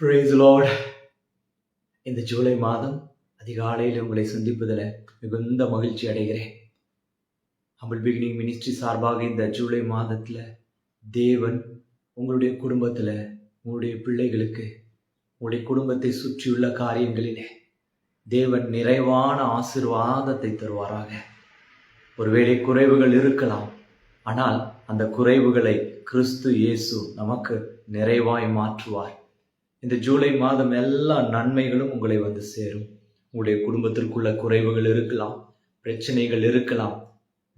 Praise இந்த ஜூலை மாதம் அதிகாலையில் உங்களை சந்திப்பதில் மிகுந்த மகிழ்ச்சி அடைகிறேன். ஹம்பிள் பிகினிங் மினிஸ்ட்ரி சார்பாக இந்த ஜூலை மாதத்தில் தேவன் உங்களுடைய குடும்பத்தில் உங்களுடைய பிள்ளைகளுக்கு உங்களுடைய குடும்பத்தை சுற்றியுள்ள காரியங்களிலே தேவன் நிறைவான ஆசிர்வாதத்தை தருவாராக. ஒருவேளை குறைவுகள் இருக்கலாம் ஆனால் அந்த குறைவுகளை கிறிஸ்து இயேசு நமக்கு நிறைவாய் மாற்றுவார். இந்த ஜூலை மாதம் எல்லா நன்மைகளும் உங்களை வந்து சேரும். உங்களுடைய குடும்பத்திற்குள்ள குறைவுகள் இருக்கலாம் பிரச்சனைகள் இருக்கலாம்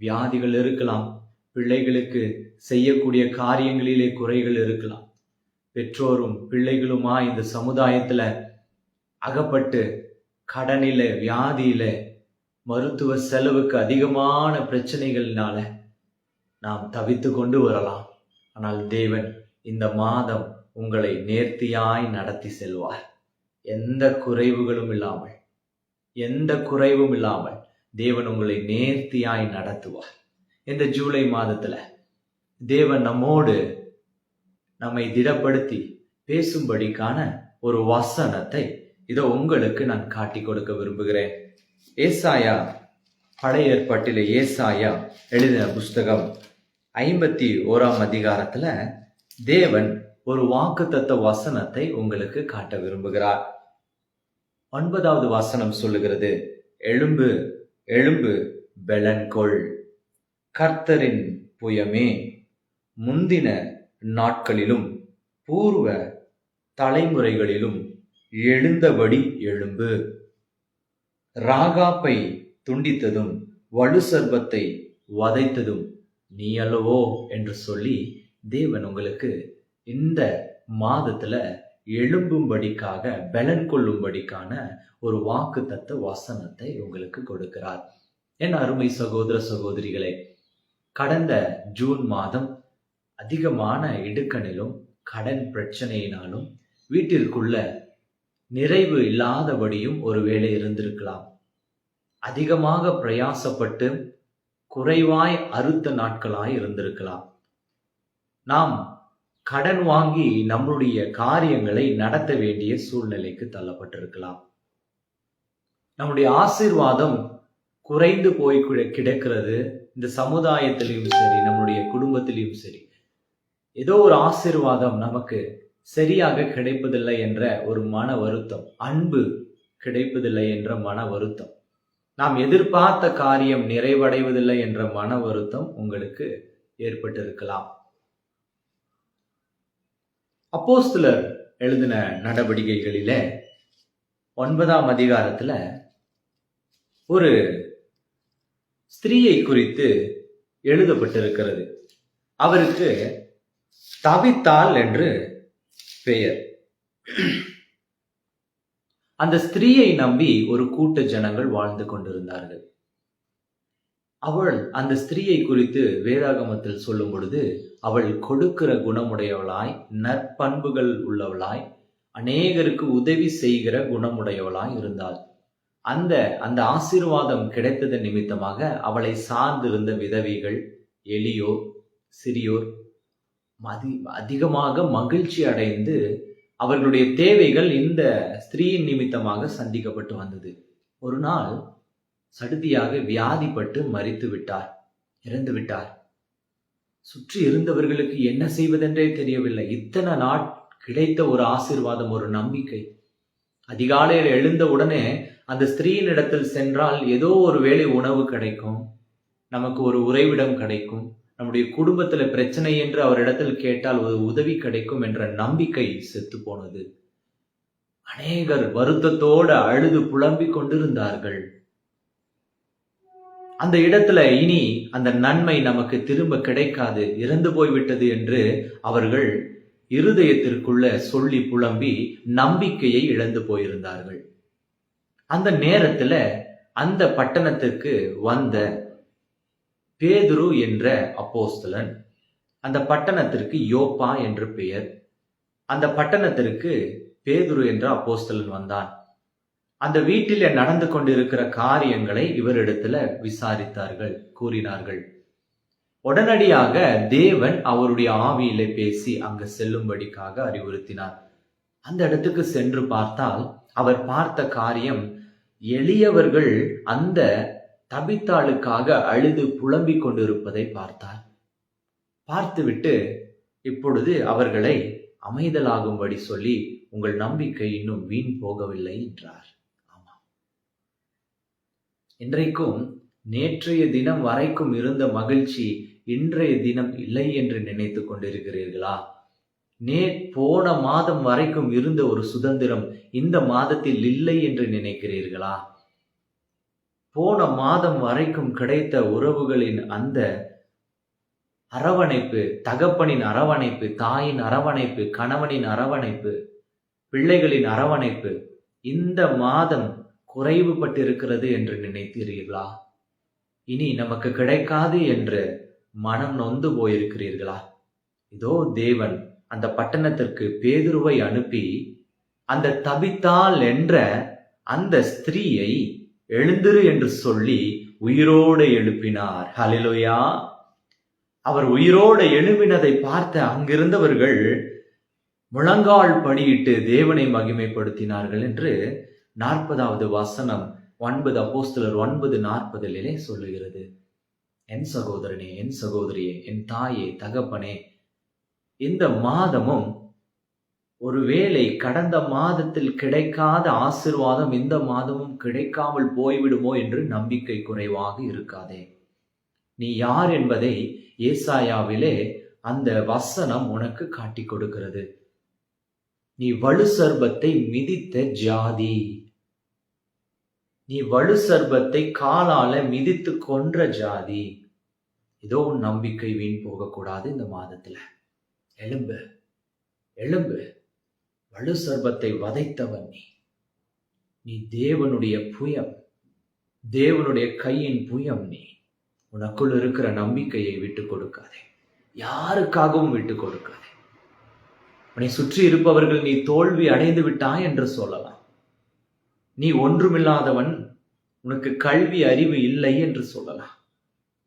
வியாதிகள் இருக்கலாம் பிள்ளைகளுக்கு செய்யக்கூடிய காரியங்களிலே குறைகள் இருக்கலாம். பெற்றோரும் பிள்ளைகளுமா இந்த சமுதாயத்தில் அகப்பட்டு கடனில வியாதியில மருத்துவ செலவுக்கு அதிகமான பிரச்சனைகளினால நாம் தவித்து கொண்டு வரலாம். ஆனால் தேவன் இந்த மாதம் உங்களை நேர்த்தியாய் நடத்தி செல்வார். எந்த குறைவுகளும் இல்லாமல் எந்த குறைவும் இல்லாமல் தேவன் உங்களை நேர்த்தியாய் நடத்துவார். இந்த ஜூலை மாதத்துல தேவன் நம்மோடு நம்மை திடப்படுத்தி பேசும்படிக்கான ஒரு வசனத்தை இதோ உங்களுக்கு நான் காட்டி கொடுக்க விரும்புகிறேன். ஏசாயா பழைய ஏற்பாட்டில் ஏசாயா எழுதின புஸ்தகம் ஐம்பத்தி ஓராம் அதிகாரத்துல தேவன் ஒரு வாக்குத்தத்த வசனத்தை உங்களுக்கு காட்ட விரும்புகிறார். ஒன்பதாவது வசனம் சொல்லுகிறது எழும்பு எழும்பு பெலன்கொள். கர்த்தரின் புயமே முந்தின நாட்களிலும் பூர்வ தலைமுறைகளிலும் எழுந்தபடி எழும்பு. ராகாப்பை துண்டித்ததும் வலு சர்பத்தை வதைத்ததும் நீ அல்லவோ என்று சொல்லி தேவன் உங்களுக்கு இந்த மாதத்துல எழும்பும்படிக்காக பலன் கொள்ளும்படிக்கான ஒரு வாக்கு தத்த வசனத்தை உங்களுக்கு கொடுக்கிறார். என் அருமை சகோதர சகோதரிகளே கடந்த ஜூன் மாதம் அதிகமான இடுக்கணிலும் கடன் பிரச்சனையினாலும் வீட்டிற்குள்ள நிறைவு இல்லாதபடியும் ஒருவேளை இருந்திருக்கலாம். அதிகமாக பிரயாசப்பட்டு குறைவாய் அறுத்த நாட்களாய் இருந்திருக்கலாம். நாம் கடன் வாங்கி நம்மளுடைய காரியங்களை நடத்த வேண்டிய சூழ்நிலைக்கு தள்ளப்பட்டிருக்கலாம். நம்முடைய ஆசீர்வாதம் குறைந்து போய் கிடக்கிறது. இந்த சமுதாயத்திலையும் சரி நம்முடைய குடும்பத்திலையும் சரி. ஏதோ ஒரு ஆசீர்வாதம் நமக்கு சரியாக கிடைப்பதில்லை என்ற ஒரு மன வருத்தம் அன்பு கிடைப்பதில்லை என்ற மன வருத்தம். நாம் எதிர்பார்த்த காரியம் நிறைவடைவதில்லை என்ற மன வருத்தம் உங்களுக்கு ஏற்பட்டிருக்கலாம். அப்போஸ்தலர் எழுதின நடவடிக்கைகளில ஒன்பதாம் அதிகாரத்துல ஒரு ஸ்திரீயை குறித்து எழுதப்பட்டிருக்கிறது. அவருக்கு தவித்தாள் என்று பெயர். அந்த ஸ்திரீயை நம்பி ஒரு கூட்ட ஜனங்கள் வாழ்ந்து கொண்டிருந்தார்கள். அவள் அந்த ஸ்திரீயை குறித்து வேதாகமத்தில் சொல்லும் பொழுது அவள் கொடுக்கிற குணமுடையவளாய் நற்பண்புகள் உள்ளவளாய் அநேகருக்கு உதவி செய்கிற குணமுடையவளாய் இருந்தாள். அந்த அந்த ஆசீர்வாதம் கிடைத்ததன் நிமித்தமாக அவளை சார்ந்திருந்த விதவிகள் எளியோர் சிறியோர் மதி அதிகமாக மகிழ்ச்சி அடைந்து அவர்களுடைய தேவைகள் இந்த ஸ்திரீயின் நிமித்தமாக சந்திக்கப்பட்டு வந்தது. ஒரு நாள் சடுதியாக வியாதிப்பட்டு மறித்து விட்டார் இறந்து விட்டார் சுற்றி இருந்தவர்களுக்கு என்ன செய்வதென்றே தெரியவில்லை. இத்தனை நாட் கிடைத்த ஒரு ஆசீர்வாதம் ஒரு நம்பிக்கை. அதிகாலையில் எழுந்த உடனே அந்த ஸ்திரீயின் இடத்தில் சென்றால் ஏதோ ஒரு வேளை உணவு கிடைக்கும் நமக்கு ஒரு உறைவிடம் கிடைக்கும் நம்முடைய குடும்பத்தில் பிரச்சனை என்று அவரிடத்தில் கேட்டால் ஒரு உதவி கிடைக்கும் என்ற நம்பிக்கை செத்து போனது. அநேகர் வருத்தத்தோடு அழுது புலம்பிக் கொண்டிருந்தார்கள். அந்த இடத்துல இனி அந்த நன்மை நமக்கு திரும்ப கிடைக்காது இறந்து போய்விட்டது என்று அவர்கள் இருதயத்திற்குள்ள சொல்லி புலம்பி நம்பிக்கையை இழந்து போயிருந்தார்கள். அந்த நேரத்துல அந்த பட்டணத்திற்கு வந்த பேதுரு என்ற அப்போஸ்தலன் அந்த பட்டணத்திற்கு யோப்பா என்று பெயர் அந்த பட்டணத்திற்கு பேதுரு என்ற அப்போஸ்தலன் வந்தான். அந்த வீட்டிலே நடந்து கொண்டிருக்கிற காரியங்களை இவரிடத்துல விசாரித்தார்கள் கூறினார்கள். உடனடியாக தேவன் அவருடைய ஆவியிலே பேசி அங்கு செல்லும்படிக்காக அறிவுறுத்தினார். அந்த இடத்துக்கு சென்று பார்த்தால் அவர் பார்த்த காரியம் எளியவர்கள் அந்த தபித்தாளுக்காக அழுது புலம்பிக் கொண்டிருப்பதை பார்த்தார். பார்த்துவிட்டு இப்பொழுது அவர்களை அமைதலாகும்படி சொல்லி உங்கள் நம்பிக்கை இன்னும் வீண் போகவில்லை என்றார். இன்றைக்கும் நேற்றைய தினம் வரைக்கும் இருந்த மகிழ்ச்சி இன்றைய தினம் இல்லை என்று நினைத்து கொண்டிருக்கிறீர்களா? நே போன மாதம் வரைக்கும் இருந்த ஒரு சுதந்திரம் இந்த மாதத்தில் இல்லை என்று நினைக்கிறீர்களா? போன மாதம் வரைக்கும் கிடைத்த உறவுகளின் அந்த அரவணைப்பு தகப்பனின் அரவணைப்பு தாயின் அரவணைப்பு கணவனின் அரவணைப்பு பிள்ளைகளின் அரவணைப்பு இந்த மாதம் குறைவுபட்டிருக்கிறது என்று நினைத்தீர்களா? இனி நமக்கு கிடைக்காது என்று மனம் நொந்து போயிருக்கிறீர்களா? இதோ தேவன் அந்த பட்டணத்திற்கு பேதுருவை அனுப்பி அந்த தபித்தாள் என்ற அந்த ஸ்திரீயை எழுந்திரு என்று சொல்லி உயிரோடு எழுப்பினார். ஹலிலோயா அவர் உயிரோடு எழுப்பினதை பார்த்த அங்கிருந்தவர்கள் முழங்கால் படியிட்டு தேவனை மகிமைப்படுத்தினார்கள் என்று நாற்பதாவது வசனம் ஒன்பது அப்போஸ்தலர் ஒன்பது நாற்பதிலே சொல்லுகிறது. என் சகோதரனே என் சகோதரியே என் தாயே தகப்பனே இந்த மாதமும் ஒருவேளை கடந்த மாதத்தில் கிடைக்காத ஆசிர்வாதம் இந்த மாதமும் கிடைக்காமல் போய்விடுமோ என்று நம்பிக்கை குறைவாக இருக்காதே. நீ யார் என்பதை ஏசாயாவிலே அந்த வசனம் உனக்கு காட்டி கொடுக்கிறது. நீ வலு சர்பத்தை மிதித்த ஜாதி. நீ வலு சர்பத்தை காலால மிதித்து கொன்ற ஜாதி. ஏதோ உன் நம்பிக்கை வீண் போகக்கூடாது இந்த மாதத்துல. எலும்பு எலும்பு வலு சர்பத்தை வதைத்தவன் நீ. நீ தேவனுடைய புயம் தேவனுடைய கையின் புயம் நீ. உனக்குள் இருக்கிற நம்பிக்கையை விட்டு கொடுக்காதே. யாருக்காகவும் விட்டு கொடுக்காதே. உன்னை சுற்றி இருப்பவர்கள் நீ தோல்வி அடைந்து விட்டாய் என்று சொல்லலாம். நீ ஒன்றுமில்லாதவன் உனக்கு கல்வி அறிவு இல்லை என்று சொல்லலாம்.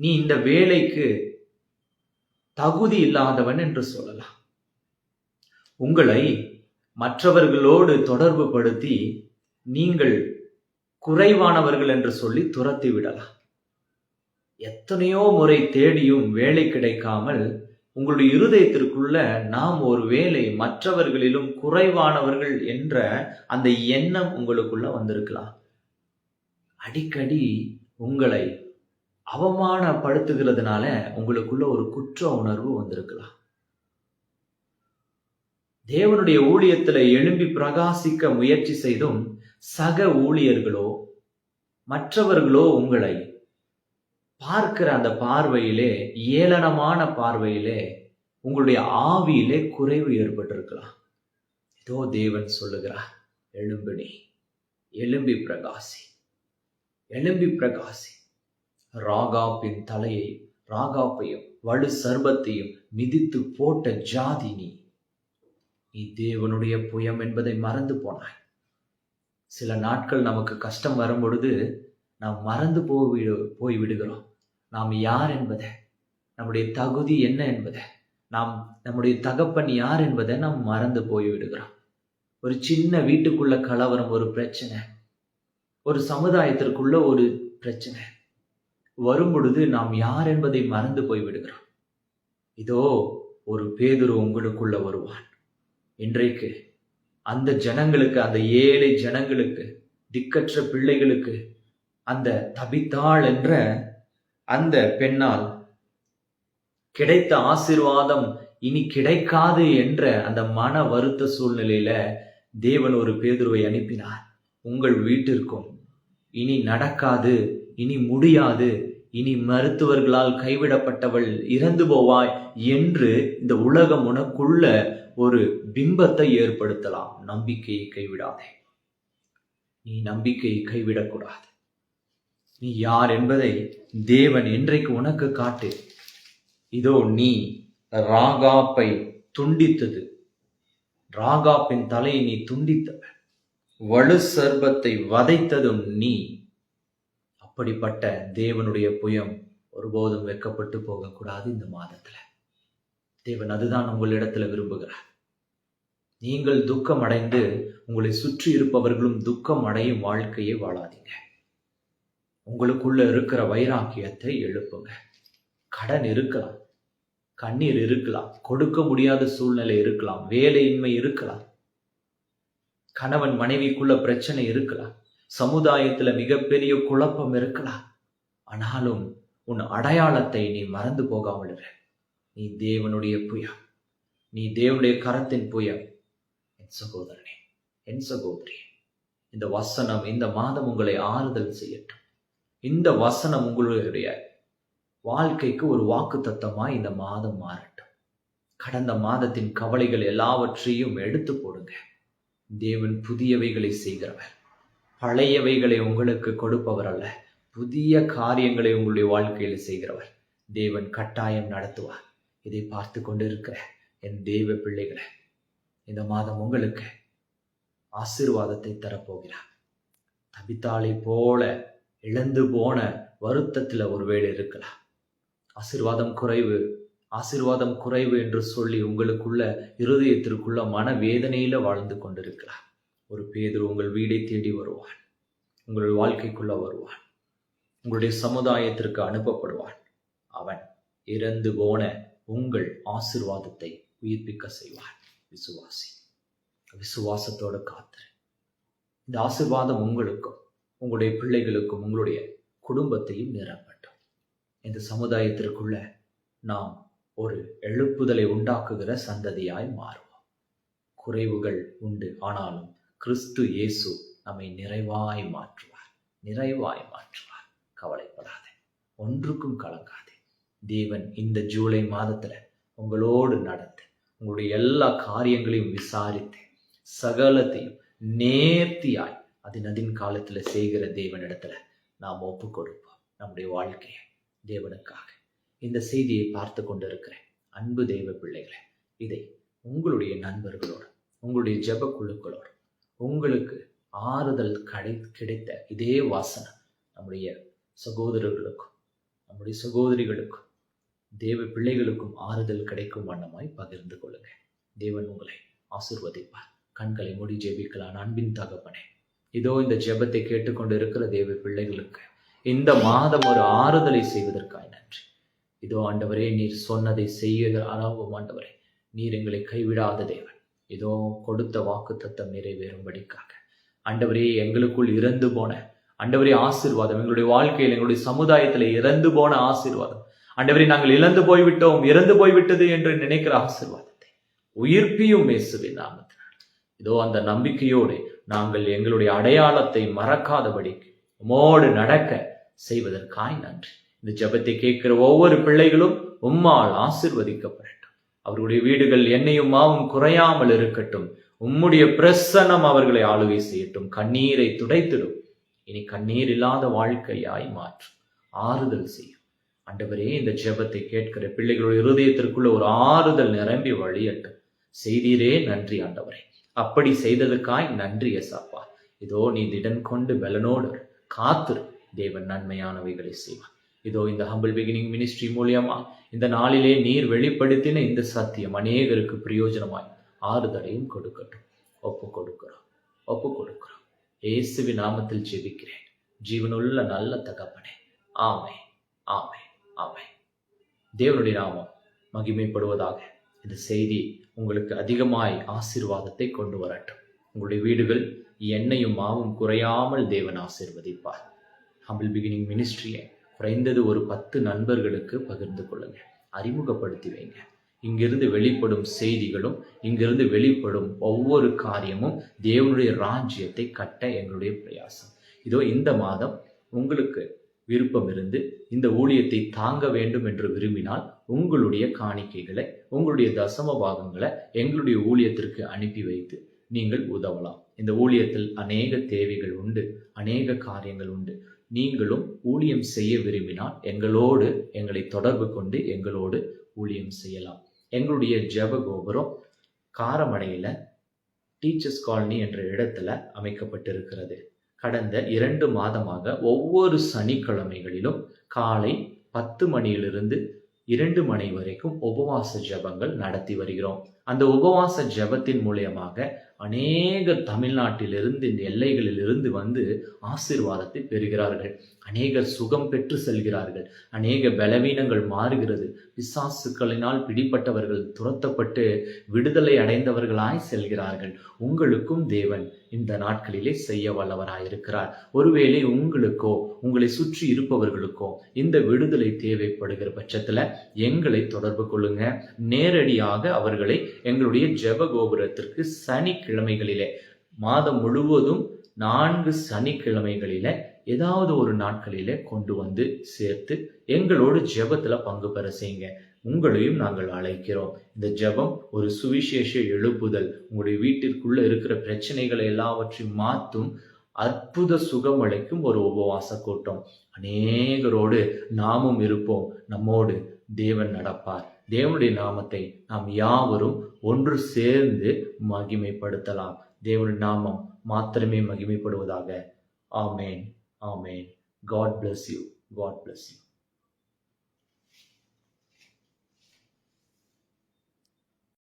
நீ இந்த வேலைக்கு தகுதி இல்லாதவன் என்று சொல்லலாம். உங்களை மற்றவர்களோடு தொடர்பு படுத்தி நீங்கள் குறைவானவர்கள் என்று சொல்லி துரத்தி விடலாம். எத்தனையோ முறை தேடியும் வேலை கிடைக்காமல் உங்களுடைய இருதயத்திற்குள்ள நாம் ஒரு வேலை மற்றவர்களிலும் குறைவானவர்கள் என்ற அந்த எண்ணம் உங்களுக்குள்ள வந்திருக்கலாம். அடிக்கடி உங்களை அவமானப்படுத்துகிறதுனால உங்களுக்குள்ள ஒரு குற்ற உணர்வு வந்திருக்கலாம். தேவனுடைய ஊழியத்துல எழும்பி பிரகாசிக்க முயற்சி செய்தும் சக ஊழியர்களோ மற்றவர்களோ உங்களை பார்க்கிற அந்த பார்வையிலே ஏளனமான பார்வையிலே உங்களுடைய ஆவியிலே குறைவு ஏற்பட்டிருக்கலாம். ஏதோ தேவன் சொல்லுகிறார் எழும்பினி எலும்பி பிரகாசி எலும்பி பிரகாசி. ராகாப்பின் தலையை ராகாப்பையும் வலு சர்பத்தையும் மிதித்து போட்ட ஜாதி நீ. நீ தேவனுடைய புயம் என்பதை மறந்து போனாய். சில நாட்கள் நமக்கு கஷ்டம் வரும் பொழுது நாம் மறந்து போய் போய் விடுகிறோம். நாம் யார் என்பதை நம்முடைய தகுதி என்ன என்பதை நாம் நம்முடைய தகப்பன் யார் என்பதை நாம் மறந்து போய் விடுகிறோம். ஒரு சின்ன வீட்டுக்குள்ள கலவரம் ஒரு பிரச்சனை ஒரு சமுதாயத்திற்குள்ள ஒரு பிரச்சனை வரும் பொழுது நாம் யார் என்பதை மறந்து போய் விடுகிறோம். இதோ ஒரு பேதுரு உங்களுக்குள்ள வருவான். இன்றைக்கு அந்த ஜனங்களுக்கு அந்த ஏழை ஜனங்களுக்கு திக்கற்ற பிள்ளைகளுக்கு அந்த தபித்தாள் என்ற அந்த பெண்ணால் கிடைத்த ஆசிர்வாதம் இனி கிடைக்காது என்ற அந்த மன வருத்த சூழ்நிலையில தேவன் ஒரு பேதுருவை அனுப்பினார். உங்கள் வீட்டிற்கும் இனி நடக்காது இனி முடியாது இனி மருத்துவர்களால் கைவிடப்பட்டவள் இறந்து போவாய் என்று இந்த உலகம் உனக்குள்ள ஒரு பிம்பத்தை ஏற்படுத்தலாம். நம்பிக்கையை கைவிடாதே. நீ நம்பிக்கையை கைவிடக்கூடாது. நீ யார் என்பதை தேவன் இன்றைக்கு உனக்கு காட்டு. இதோ நீ ராகாப்பை துண்டித்தது. ராகாப்பின் தலையை நீ துண்டித்தவன் வலு சர்பத்தை வதைத்ததும் நீ. அப்படிப்பட்ட தேவனுடைய புயம் ஒருபோதும் வெக்கப்பட்டு போகக்கூடாது இந்த மாதத்துல. தேவன் அதுதான் உங்களிடத்துல விரும்புகிறார். நீங்கள் துக்கம் அடைந்து உங்களை சுற்றி இருப்பவர்களும் துக்கம் அடையும் வாழ்க்கையை வாழாதீங்க. உங்களுக்குள்ள இருக்கிற வைராக்கியத்தை எழுப்புங்க. கடன் இருக்கலாம் கண்ணீர் இருக்கலாம் கொடுக்க முடியாத சூழ்நிலை இருக்கலாம் வேலையின்மை இருக்கலாம். கணவன் மனைவிக்குள்ள பிரச்சனை இருக்கலாம் சமுதாயத்துல மிகப்பெரிய குழப்பம் இருக்கலாம். ஆனாலும் உன் அடையாளத்தை நீ மறந்து போகாமல் இரு. நீ தேவனுடைய புயம் நீ தேவனுடைய கரத்தின் புயம் என் சகோதரனே என் சகோதரி இந்த வசனம் இந்த மாதம் உங்களை ஆறுதல் செய்யட்டும். இந்த வசனம் உங்களுடைய வாழ்க்கைக்கு ஒரு வாக்கு தத்தமாக இந்த மாதம் மாறட்டும். கடந்த மாதத்தின் கவலைகள் எல்லாவற்றையும் எடுத்து போடுங்க. தேவன் புதியவைகளை செய்கிறவர். பழையவைகளை உங்களுக்கு கொடுப்பவர் அல்ல புதிய காரியங்களை உங்களுடைய வாழ்க்கையில் செய்கிறவர். தேவன் கட்டாயம் நடத்துவார். இதை பார்த்து கொண்டிருக்கிற என் தெய்வ பிள்ளைகளை இந்த மாதம் உங்களுக்கு ஆசீர்வாதத்தை தரப்போகிறார். தபித்தாளை போல இழந்து போன வருத்தத்தில் ஒருவேளை இருக்கலாம். ஆசீர்வாதம் குறைவு ஆசீர்வாதம் குறைவு என்று சொல்லி உங்களுக்குள்ள இருதயத்திற்குள்ள மன வேதனையில வாழ்ந்து கொண்டிருக்கலாம். ஒரு பேதர் உங்கள் வீடை தேடி வருவான். உங்களுடைய வாழ்க்கைக்குள்ள வருவான். உங்களுடைய சமுதாயத்திற்கு அனுப்பப்படுவான். அவன் இறந்து போன உங்கள் ஆசிர்வாதத்தை உயிர்ப்பிக்க செய்வான். விசுவாசி. விசுவாசத்தோட காத்திரு இந்த ஆசிர்வாதம் உங்களுக்கும். உங்களுடைய பிள்ளைகளுக்கும் உங்களுடைய குடும்பத்தையும் நிரப்பட்டும். இந்த சமுதாயத்திற்குள்ள நாம் ஒரு எழுப்புதலை உண்டாக்குகிற சந்ததியாய் மாறுவோம். குறைவுகள் உண்டு ஆனாலும் கிறிஸ்து இயேசு நம்மை நிறைவாய் மாற்றுவார். நிறைவாய் மாற்றுவார். கவலைப்படாதே. ஒன்றுக்கும் கலங்காதே. தேவன் இந்த ஜூலை மாதத்துல உங்களோடு நடந்து உங்களுடைய எல்லா காரியங்களையும் விசாரித்து சகலத்தையும் நேர்த்தியாய் அதன் நதின் காலத்துல செய்கிற தேவனிடத்துல நாம் ஒப்பு கொடுப்போம் நம்முடைய வாழ்க்கையை தேவனுக்காக. இந்த செய்தியை பார்த்து கொண்டிருக்கிற அன்பு தெய்வ பிள்ளைகளை இதை உங்களுடைய நண்பர்களோடு உங்களுடைய ஜெப குழுக்களோடு உங்களுக்கு ஆறுதல் கடை கிடைத்த இதே வாசனை நம்முடைய சகோதரர்களுக்கும் நம்முடைய சகோதரிகளுக்கும் தேவ பிள்ளைகளுக்கும் ஆறுதல் கிடைக்கும் வண்ணமாய் பகிர்ந்து கொள்ளுங்க. தேவன் உங்களை ஆசிர்வதிப்பார். கண்களை மூடி ஜெபிக்கலாம். அன்பின் தகப்பனே இதோ இந்த ஜெபத்தை கேட்டுக்கொண்டு இருக்கிற தேவ பிள்ளைகளுக்கு இந்த மாதம் ஒரு ஆறுதலை செய்வதற்காய் நன்றி. இதோ ஆண்டவரே நீர் சொன்னதை செய்யுகிற அனுபவம் ஆண்டவரே நீர் எங்களை கைவிடாத தேவன். இதோ கொடுத்த வாக்கு தத்தம் நிறைவேறும்படிக்காக. ஆண்டவரே எங்களுக்குள் இறந்து போன ஆண்டவரே ஆசீர்வாதம். எங்களுடைய வாழ்க்கையில் எங்களுடைய சமுதாயத்தில் இறந்து போன ஆசீர்வாதம். ஆண்டவரே நாங்கள் இழந்து போய்விட்டோம் இறந்து போய்விட்டது என்று நினைக்கிற ஆசீர்வாதத்தை உயிர்ப்பியும் மேசுவின் நாமத்தினால். இதோ அந்த நம்பிக்கையோடு நாங்கள் எங்களுடைய அடையாளத்தை மறக்காதபடிக்கு உமோடு நடக்க செய்வதற்காய் நன்றி. இந்த ஜெபத்தை கேட்கிற ஒவ்வொரு பிள்ளைகளும் உம்மால் ஆசிர்வதிக்கப்படட்டும். அவர்களுடைய வீடுகள் எண்ணெயும் மாவும் குறையாமல் இருக்கட்டும். உம்முடைய பிரசன்னம் அவர்களை ஆளுகை செய்யட்டும். கண்ணீரை துடைத்திடும். இனி கண்ணீர் இல்லாத வாழ்க்கையாய் மாற்றும் ஆறுதல் செய்யும். அண்டவரே இந்த ஜெபத்தை கேட்கிற பிள்ளைகளுடைய இருதயத்திற்குள்ள ஒரு ஆறுதல் நிரம்பி வழியட்டும். செய்தீரே நன்றி ஆண்டவரே. அப்படி செய்ததுக்காய் நன்றி எசாப்பா இதோ நீ திடன் கொண்டு பலனோடு காத்துரு. தேவன் நன்மையானவைகளை செய்வான் இதோ இந்த ஹம்பிள் பிகினிங் மினிஸ்ட்ரி மூலியமா இந்த நாளிலே நீர் வெளிப்படுத்தின இந்த சத்தியம் அநேகருக்கு பிரயோஜனமாய் ஆறுதலையும் கொடுக்கட்டும். ஒப்பு கொடுக்கிறோம். ஒப்பு கொடுக்கிறோம். இயேசுவி நாமத்தில் ஜெபிக்கிறேன். ஜீவனுள்ள நல்ல தகப்பனே. ஆமை ஆமை ஆமை தேவனுடைய நாமம் மகிமைப்படுவதாக இந்த செய்தி உங்களுக்கு அதிகமாய் ஆசீர்வாதத்தை கொண்டு வரட்டும். உங்களுடைய வீடுகள் எண்ணெயும் மாவும் குறையாமல் தேவன் ஆசீர்வதிப்பார். ஹம்பிள் பிகினிங் மினிஸ்ட்ரியை குறைந்தது ஒரு பத்து நண்பர்களுக்கு பகிர்ந்து கொள்ளுங்க. அறிமுகப்படுத்தி வைங்க. இங்கிருந்து வெளிப்படும் செய்திகளும் இங்கிருந்து வெளிப்படும் ஒவ்வொரு காரியமும் தேவனுடைய ராஜ்யத்தை கட்ட எங்களுடைய பிரயாசம். இதோ இந்த மாதம் உங்களுக்கு விருப்பம் இருந்து இந்த ஊழியத்தை தாங்க வேண்டும் என்று விரும்பினால் உங்களுடைய காணிக்கைகளை உங்களுடைய தசம பாகங்களை எங்களுடைய ஊழியத்திற்கு அனுப்பி வைத்து நீங்கள் உதவலாம். இந்த ஊழியத்தில் அநேக தேவைகள் உண்டு அநேக காரியங்கள் உண்டு. நீங்களும் ஊழியம் செய்ய விரும்பினால் எங்களோடு எங்களை தொடர்பு கொண்டு எங்களோடு ஊழியம் செய்யலாம். எங்களுடைய ஜெப கோபுரம் காரமடையில் டீச்சர்ஸ் காலனி என்ற இடத்துல அமைக்கப்பட்டிருக்கிறது. கடந்த இரண்டு மாதமாக ஒவ்வொரு சனிக்கிழமைகளிலும் காலை பத்து மணியிலிருந்து இரண்டு மணி வரைக்கும் உபவாச ஜெபங்கள் நடத்தி வருகிறோம். அந்த உபவாச ஜெபத்தின் மூலியமாக அநேக தமிழ்நாட்டிலிருந்து இந்த எல்லைகளிலிருந்து வந்து ஆசீர்வாதத்தை பெறுகிறார்கள். அநேகர் சுகம் பெற்று செல்கிறார்கள். அநேக பலவீனங்கள் மாறுகிறது. பிசாசுக்களினால் பிடிப்பட்டவர்கள் துரத்தப்பட்டு விடுதலை அடைந்தவர்களாய் செல்கிறார்கள். உங்களுக்கும் தேவன் இந்த நாட்களிலே செய்ய வல்லவராயிருக்கிறார் ஒருவேளை உங்களுக்கோ உங்களை சுற்றி இருப்பவர்களுக்கோ இந்த விடுதலை தேவைப்படுகிற பட்சத்தில் எங்களை தொடர்பு கொள்ளுங்க. நேரடியாக அவர்களை எங்களுடைய ஜெப கோபுரத்திற்கு கிழமைகளிலே மாதம் முழுவதும் நான்கு சனிக்கிழமைகளில ஏதாவது ஒரு நாட்களில கொண்டு வந்து சேர்த்து எங்களோடு ஜெபத்துல பங்கு பெற செய்யுங்க. உங்களையும் நாங்கள் அழைக்கிறோம். இந்த ஜெபம் ஒரு சுவிசேஷ எழுப்புதல். உங்களுடைய வீட்டிற்குள்ள இருக்கிற பிரச்சனைகளை எல்லாவற்றையும் மாற்றும் அற்புத சுகமளிக்கும் ஒரு உபவாச கூட்டம். அநேகரோடு நாமும் இருப்போம். நம்மோடு தேவன் நடப்பார். தேவனுடைய நாமத்தை நாம் யாவரும் ஒன்று சேர்ந்து மகிமைப்படுத்தலாம். தேவனுடைய நாமம் மாத்திரமே மகிமைப்படுவதாக. ஆமேன். ஆமேன். God bless you God bless you